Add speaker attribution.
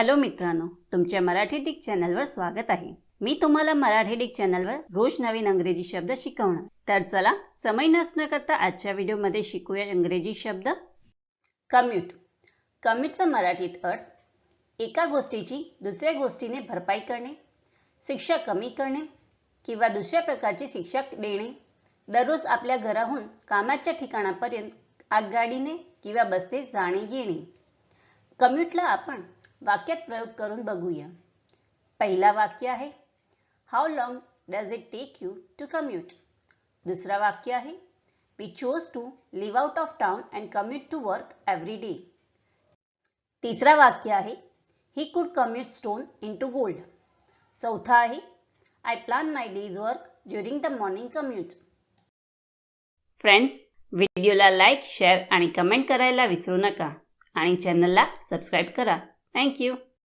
Speaker 1: Hello मित्रांनो तुमच्या Marathi Dick चॅनलवर स्वागत आहे. मी तुम्हाला मराठी डिक चॅनलवर रोज नवीन अंग्रेजी शब्द शिकवणार. तर चला समय नसणं करता आजच्या व्हिडिओमध्ये शिकूया इंग्रजी शब्द. कम्युट. कम्युटचा मराठीत अर्थ एका गोष्टीची दुसऱ्या गोष्टीने भरपाई करणे शिक्षा कमी करणे किंवा दुसऱ्या प्रकारची शिक्षा देणे दररोज आपल्या घराहून कामाच्या ठिकाणापर्यंत आगगाडीने किंवा बसने जाणे येणे कम्युटला आपण वाक्यात प्रयोग करून बघूया. पहिला वाक्य आहे how long does it take you to commute दुसरा वाक्य आहे we choose to live out of town and commute to work every day तिसरा वाक्य आहे he could commute stone into gold चौथा आहे I plan my days work during the morning commute friends व्हिडिओला like share आणि comment करायला विसरू नका आणि चॅनलला सबस्क्राईब करा. Thank you.